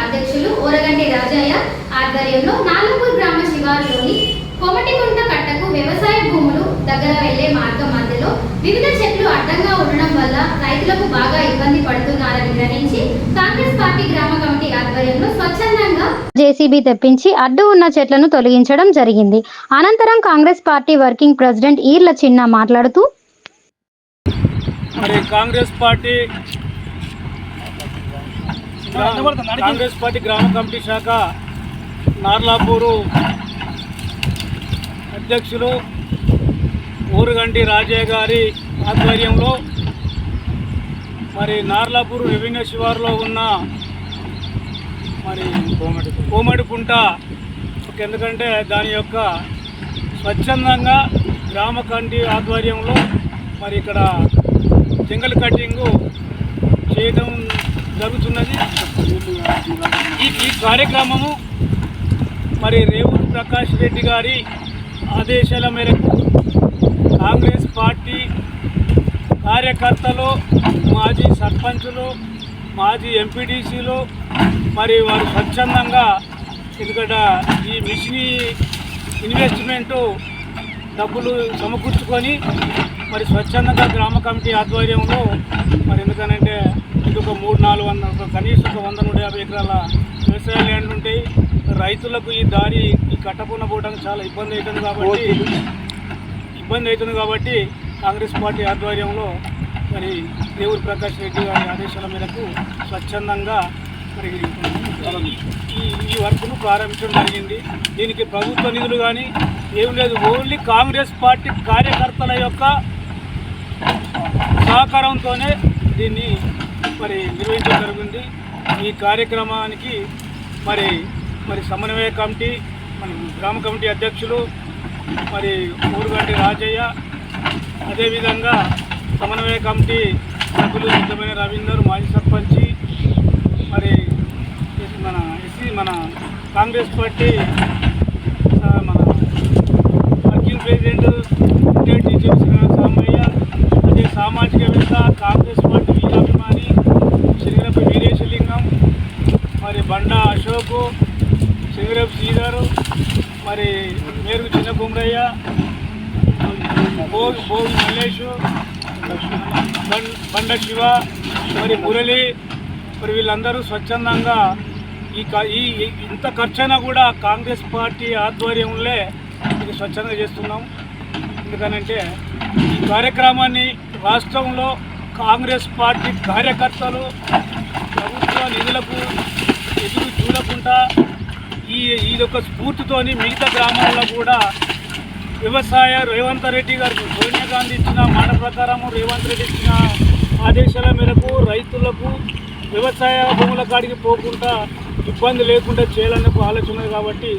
అధ్యక్షులు ఓరగంటి రాజయ్య ఆధ్వర్యంలో నాలుగూరు గ్రామ శివారులోని కొమటికుంట కట్టకు వ్యవసాయ భూములు దగ్గర వెళ్ళే మార్గం మధ్యలో వివిధ చెట్లు అడ్డంగా ఉండడం వల్ల రైతులకు బాగా ఇబ్బంది పడుతున్నారని గ్రహించి కాంగ్రెస్ పార్టీ గ్రామ కమిటీ ఆధ్వర్యంలో స్వచ్ఛందంగా జేసీబీ తెప్పించి అడ్డు ఉన్న చెట్లను తొలగించడం జరిగింది. అనంతరం Congress party working president Eerla Chinna మాట్లాడుతూ మరి కాంగ్రెస్ పార్టీ కాంగ్రెస్ పార్టీ గ్రామ కమిటీ శాఖ నార్లాపూరు అధ్యక్షులు ఊరుగంటి రాజయ్య గారి ఆధ్వర్యంలో మరి నార్లాపూర్ రెవెన్యూ శివారులో ఉన్న మరి కోమడికుంట ఎందుకంటే దాని యొక్క స్వచ్ఛందంగా గ్రామ కమిటీ ఆధ్వర్యంలో మరి ఇక్కడ జంగల్ కటింగు చేయడం జరుగుతున్నది. ఈ ఈ కార్యక్రమము మరి రేవూరు ప్రకాష్ రెడ్డి గారి ఆదేశాల మేరకు కాంగ్రెస్ పార్టీ కార్యకర్తలు మాజీ సర్పంచులు మాజీ ఎంపీటీసీలు మరి వారు స్వచ్ఛందంగా ఎందుకంటే ఈ మిషన్ ఇన్వెస్ట్మెంటు డబ్బులు సమకూర్చుకొని మరి స్వచ్ఛందంగా గ్రామ కమిటీ ఆధ్వర్యంలో మరి ఎందుకనంటే వంద కనీసం ఒక వంద నూట యాభై ఎకరాల వ్యవసాయ ల్యాండ్లు ఉంటాయి రైతులకు ఈ దారి ఈ కట్టకుండా పోవడానికి చాలా ఇబ్బంది అవుతుంది కాబట్టి ఇబ్బంది అవుతుంది కాబట్టి కాంగ్రెస్ పార్టీ ఆధ్వర్యంలో మరి దేవుడు ప్రకాష్ రెడ్డి గారి ఆదేశాల మేరకు స్వచ్ఛందంగా మరి ఈ ఈ వర్క్ను ప్రారంభించడం జరిగింది. దీనికి ప్రభుత్వ నిధులు కానీ ఏం లేదు. ఓన్లీ కాంగ్రెస్ పార్టీ కార్యకర్తల యొక్క సహకారంతోనే దీన్ని మరి నిర్వహించడం జరిగింది ఈ కార్యక్రమానికి మరి మరి సమన్వయ కమిటీ మరి గ్రామ కమిటీ అధ్యక్షులు మరి ఊరుగంటి రాజయ్య అదేవిధంగా సమన్వయ కమిటీ సభ్యులు సిద్ధమైన రవీందర్ మాజీ సర్పంచి మరి మన ఎస్సీ మన కాంగ్రెస్ పార్టీ మన working president state teacher Samayya అదే సామాజికవేత్త కాంగ్రెస్ పార్టీ వీరాభిమాని శ్రీరపి వీరేశలింగం మరి బండా అశోకు శ్రీరపి శ్రీధరు మరి మేరుగు చిన్న కుమరయ్య భోగి భోగి మల్లేషు బండ శివ మరి మురళి మరి వీళ్ళందరూ స్వచ్ఛందంగా ఈ క- ఈ ఈ- ఇంత ఖర్చైనా కూడా కాంగ్రెస్ పార్టీ ఆధ్వర్యంలో ఇది స్వచ్ఛంగా చేస్తున్నాం. ఎందుకనంటే ఈ కార్యక్రమాన్ని రాష్ట్రంలో కాంగ్రెస్ పార్టీ కార్యకర్తలు ప్రభుత్వ నిధులకు ఎదురు చూడకుండా ఈ ఇదొక స్ఫూర్తితోని మిగతా గ్రామాల్లో కూడా వ్యవసాయ రేవంత్ రెడ్డి గారికి సోనియా గాంధీ ఇచ్చిన మాట ప్రకారం రేవంత్ రెడ్డి ఇచ్చిన ఆదేశాల మేరకు రైతులకు వ్యవసాయ భూముల కాడికి పోకుండా ఇబ్బంది లేకుండా చేయాలనే ఆలోచన కాబట్టి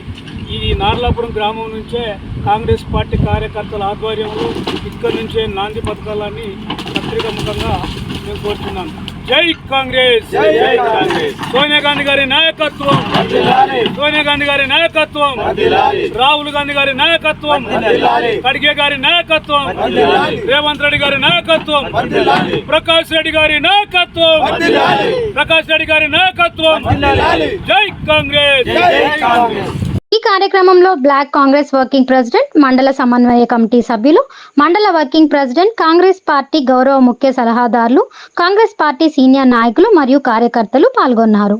ఈ నార్లాపురం గ్రామం నుంచే కాంగ్రెస్ పార్టీ కార్యకర్తల ఆధ్వర్యంలో ఇక్కడి నుంచే నాంది పథకాలని పత్రిక ముఖంగా నేను కోరుతున్నాను జై కాంగ్రెస్ జై కాంగ్రెస్. సోనియా గాంధీ గారి నాయకత్వం. సోనియా గాంధీ గారి నాయకత్వం. రాహుల్ గాంధీ గారి నాయకత్వం. ఖడ్గే గారి నాయకత్వం. రేవంత్ రెడ్డి గారి నాయకత్వం. ప్రకాష్ రెడ్డి గారి నాయకత్వం. ప్రకాష్ రెడ్డి గారి నాయకత్వం. జై కాంగ్రెస్. జై కాంగ్రెస్. ఈ కార్యక్రమంలో బ్లాక్ కాంగ్రెస్ వర్కింగ్ ప్రెసిడెంట్ మండల సమన్వయ కమిటీ సభ్యులు మండల వర్కింగ్ ప్రెసిడెంట్ కాంగ్రెస్ పార్టీ గౌరవ ముఖ్య సలహాదారులు కాంగ్రెస్ పార్టీ సీనియర్ నాయకులు మరియు కార్యకర్తలు పాల్గొన్నారు.